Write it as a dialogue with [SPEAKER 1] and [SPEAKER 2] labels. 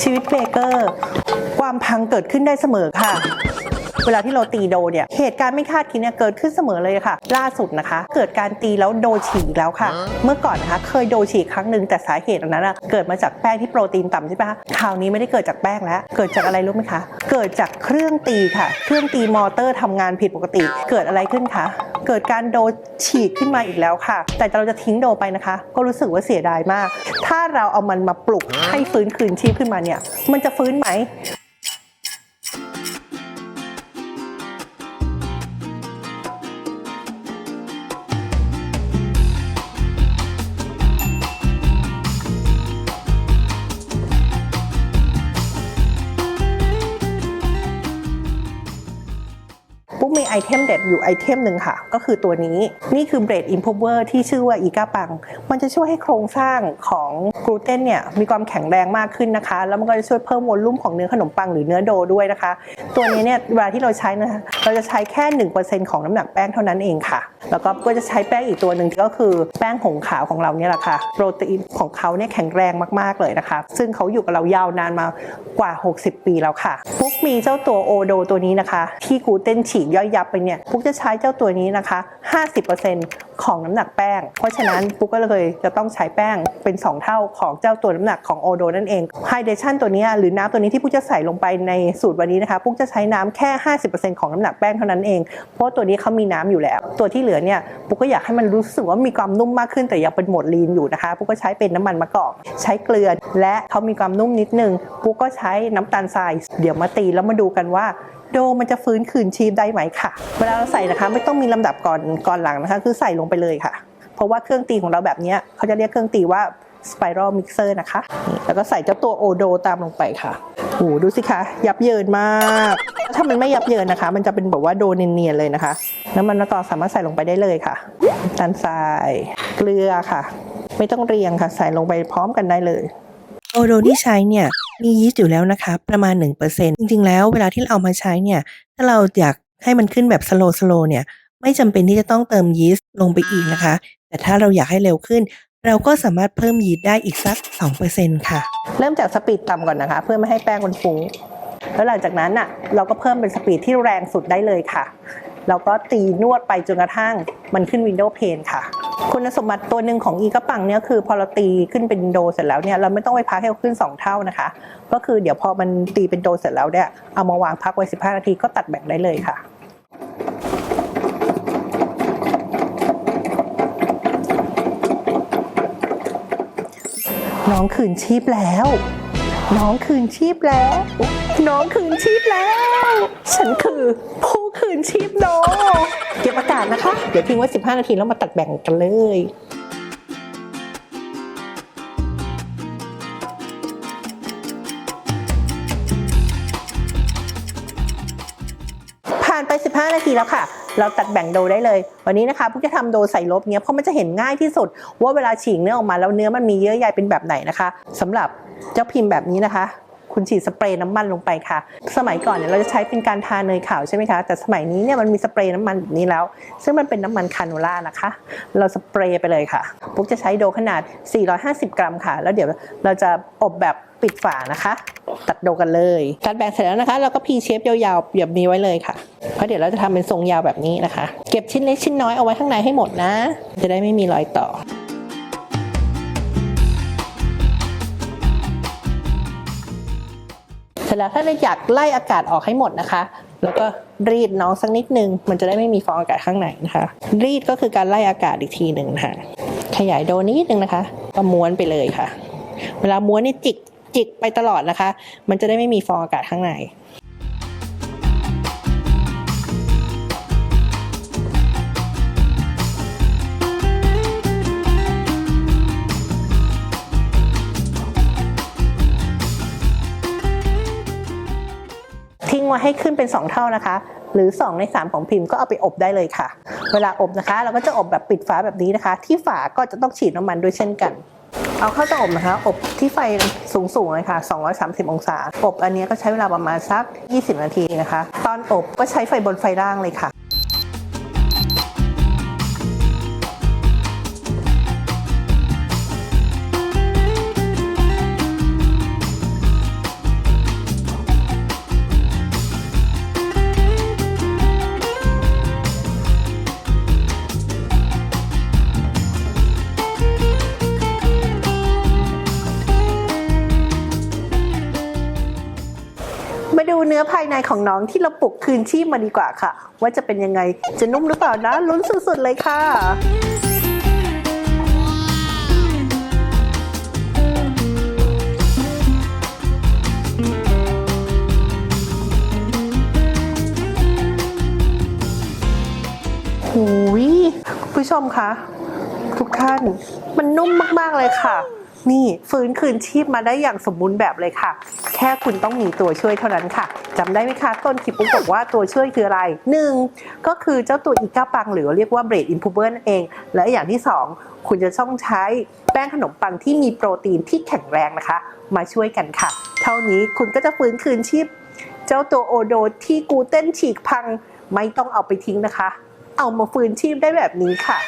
[SPEAKER 1] ชีวิตเบเกอร์ ความพังเกิดขึ้นได้เสมอค่ะ เวลาที่เราตีโดเนี่ยเหตุการณ์ไม่คาดคิดเนี่ยเกิดขึ้นเสมอเลยค่ะ ล่าสุดนะคะ เกิดการตีแล้วโดฉีกแล้วค่ะ เมื่อก่อนนะคะเคยโดฉีกครั้งหนึ่งแต่สาเหตุอันนั้นอะเกิดมาจากแป้งที่โปรตีนต่ำใช่ปะคะคราวนี้ไม่ได้เกิดจากแป้งแล้ว เกิดจากอะไรรู้ไหมคะ เกิดจากเครื่องตีค่ะ เครื่องตีมอเตอร์ทำงานผิดปกติ เกิดอะไรขึ้นคะเกิดการโดฉีกขึ้นมาอีกแล้วค่ะ แต่เราจะทิ้งโดไปนะคะ ก็รู้สึกว่าเสียดายมาก ถ้าเราเอามันมาปลุกให้ฟื้นคืนชีพขึ้นมาเนี่ย มันจะฟื้นไหม มีไอเทมเด็ดอยู่ไอเทมหนึ่งค่ะ ก็คือตัวนี้นี่คือเบรดอินพเวอร์ที่ชื่อว่าอีกาปัง มันจะช่วยให้โครงสร้างของกลูเตนเนี่ยมีความแข็งแรงมากขึ้นนะคะ แล้วมันก็จะช่วยเพิ่มวอลลุ่มของเนื้อขนมปังหรือเนื้อโดด้วยนะคะ ตัวนี้เนี่ยเวลาที่เราใช้นะคะเราจะใช้แค่ 1%ของน้ำหนักแป้งเท่านั้นเองค่ะ แล้วก็ก็จะใช้แป้งอีกตัวหนึ่งก็คือแป้งผงขาวของเราเนี่ยแหละค่ะโปรตีนของเขาเนี่ยแข็งแรงมากๆเลยนะคะ ซึ่งเขาอยู่กับเรายาวนานมากว่า 60 ปีแล้วค่ะปุ๊กมีเจ้าตัวโอโดตัวนี้นะคะ ที่กลูเตนฉีกย่อยยับไปเนี่ยปุ๊กจะใช้เจ้าตัวนี้นะคะ 50%ของน้ำหนักแป้ง เพราะฉะนั้นปุ๊กก็เลยจะต้องใช้แป้งเป็น 2 เท่าของเจ้าตัวน้ำหนักของโอโดนั่นเองไฮเดชันตัวนี้หรือน้ำตัวนี้ที่ปุ๊กจะใส่ลงไปในสูตรวันนี้นะคะปุ๊กจะใช้น้ำแค่ 50%ของน้ำหนักแป้งเท่านั้นเอง เพราะตัวนี้เขามีน้ำอยู่แล้ว ตัวที่เหลือเนี่ยปุ๊กก็อยากให้มันรู้สึกว่ามีความนุ่มมากขึ้นแต่ยังเป็นโหมดลีนอยู่นะคะปุ๊กก็ใช้เป็นน้ำมันมะกอกใช้เกลือและเขามีความนุ่มนิดนึงปุ๊กก็ใช้น้ำตาลทราย เดี๋ยวมาตีแล้วมาดูกันว่า โดมันจะฟื้นคืนชีพได้ไหมค่ะ เวลาเราใส่นะคะ ไม่ต้องมีลำดับก่อนก่อนหลังนะคะ คือใส่ลงไปเลยค่ะ เพราะว่าเครื่องตีของเราแบบนี้เขาจะเรียกเครื่องตีว่า spiral mixer นะคะ แล้วก็ใส่เจ้าตัวโอโดตามลงไปค่ะโอ้โหดูสิคะ ยับเยินมาก ถ้ามันไม่ยับเยินนะคะ มันจะเป็นแบบว่าโดเนียนๆเลยนะคะ น้ำมันมะกอกสามารถใส่ลงไปได้เลยค่ะน้ำตาลทราย เกลือค่ะ ไม่ต้องเรียงค่ะ ใส่ลงไปพร้อมกันได้เลย
[SPEAKER 2] โอโดที่ใช้เนี่ยมียีสต์อยู่แล้วนะคะ ประมาณ 1%จริงๆ แล้วเวลาที่เราเอามาใช้เนี่ย ถ้าเราอยากให้มันขึ้นแบบสโล w สโลเนี่ยไม่จำเป็นที่จะต้องเติมยีสต์ลงไปอีกนะคะ แต่ถ้าเราอยากให้เร็วขึ้น เราก็สามารถเพิ่มยีสต์ได้อีกสัก 2%ค่ะ
[SPEAKER 1] เริ่มจากสปีดต่ำก่อนนะคะ เพื่อไม่ให้แป้งมันฟุ้งแล้วหลังจากนั้นน่ะเราก็เพิ่มเป็นสปีดที่แรงสุดได้เลยค่ะ เราก็ตีนวดไปจนกระทั่งมันขึ้นวินโดว์เพนค่ะ คุณสมบัติตัวหนึ่งของอีกระปังเนี่ยคือพอเราตีขึ้นเป็นโดเสร็จแล้วเนี่ยเราไม่ต้องไปพักให้เขาขึ้น 2 เท่านะคะ ก็คือเดี๋ยวพอมันตีเป็นโดเสร็จแล้วเนี่ยเอามาวางพักไว้ 15 นาทีก็ตัดแบ่งได้เลยค่ะน้องคืนชีพแล้ว น้องคืนชีพแล้ว น้องคืนชีพแล้ว ฉันคือผู้ นชีพโนเก็บอากาศนะคะ เดี๋ยวทิ้งไว้ 15 นาทีแล้วมาตัดแบ่งกันเลยผ่านไป 15 นาทีแล้วค่ะ เราตัดแบ่งโดได้เลย วันนี้นะคะพวกจะทำโดใส่ลบเนี้ยเพราะมันจะเห็นง่ายที่สุด ว่าเวลาฉีกเนื้อออกมาแล้วเนื้อมันมีเยื่อใยเป็นแบบไหนนะคะสำหรับเจ้าพิมพ์แบบนี้นะคะ คุณฉีดสเปรย์น้ำมันลงไปค่ะ สมัยก่อนเนี่ยเราจะใช้เป็นการทาเนยขาวใช่ไหมคะ แต่สมัยนี้เนี่ยมันมีสเปรย์น้ำมันแบบนี้แล้ว ซึ่งมันเป็นน้ำมันคาโนล่านะคะ เราสเปรย์ไปเลยค่ะ ปุ๊กจะใช้โดขนาด 450 กรัมค่ะ แล้วเดี๋ยวเราจะอบแบบปิดฝานะคะ ตัดโดกันเลยตัดแบ่งเสร็จแล้วนะคะ เราก็พีเชฟยาวๆแบบนี้ไว้เลยค่ะ เพราะเดี๋ยวเราจะทำเป็นทรงยาวแบบนี้นะคะ เก็บชิ้นเล็กชิ้นน้อยเอาไว้ข้างในให้หมดนะ จะได้ไม่มีรอยต่อ ร็จแล้วถ้าเราอยากไล่อากาศออกให้หมดนะคะ แล้วก็รีดน้องสักนิดนึง มันจะได้ไม่มีฟองอากาศข้างในนะคะ รีดก็คือการไล่อากาศอีกทีหนึ่งค่ะ ขยายโดนิดนึงนะคะก็ม้วนไปเลยค่ะ เวลาม้วนนี่จิกจิกไปตลอดนะคะ มันจะได้ไม่มีฟองอากาศข้างใน ทิ้งไว้ให้ขึ้นเป็น 2 เท่านะคะ หรือ 2 ใน 3 ของพิมพ์ก็เอาไปอบได้เลยค่ะ เวลาอบนะคะ เราก็จะอบแบบปิดฝาแบบนี้นะคะ ที่ฝาก็จะต้องฉีดน้ำมันด้วยเช่นกัน เอาเข้าเตาอบนะคะ อบที่ไฟสูงๆเลยค่ะ 230 องศา อบอันนี้ก็ใช้เวลาประมาณสัก 20 นาทีนะคะ ตอนอบก็ใช้ไฟบนไฟล่างเลยค่ะ มาดูเนื้อภายในของน้องที่เราปลุกคืนชีพมาดีกว่าค่ะ ว่าจะเป็นยังไง จะนุ่มหรือเปล่านะลุ้นสุดๆเลยค่ะหูยคุณผู้ชมคะทุกท่านมันนุ่มมากๆเลยค่ะ นี่ฟื้นคืนชีพมาได้อย่างสมบูรณ์แบบเลยค่ะ ค่คุณต้องมีตัวช่วยเท่านั้นค่ะจำได้ไหมคะ ต้นคลิปปุ๊กบอกว่าตัวช่วยคืออะไรหนึ่งก็คือเจ้าตัวอีกาปังหรือเรียกว่าเบรดอินพูเบอร์นั่นเอง และอย่างที่สองคุณจะต้องใช้แป้งขนมปังที่มีโปรตีนที่แข็งแรงนะคะ มาช่วยกันค่ะ เท่านี้คุณก็จะฟื้นคืนชีพ เจ้าตัวโอโดที่กูเต้นฉีกพังไม่ต้องเอาไปทิ้งนะคะ เอามาฟื้นชีพได้แบบนี้ค่ะ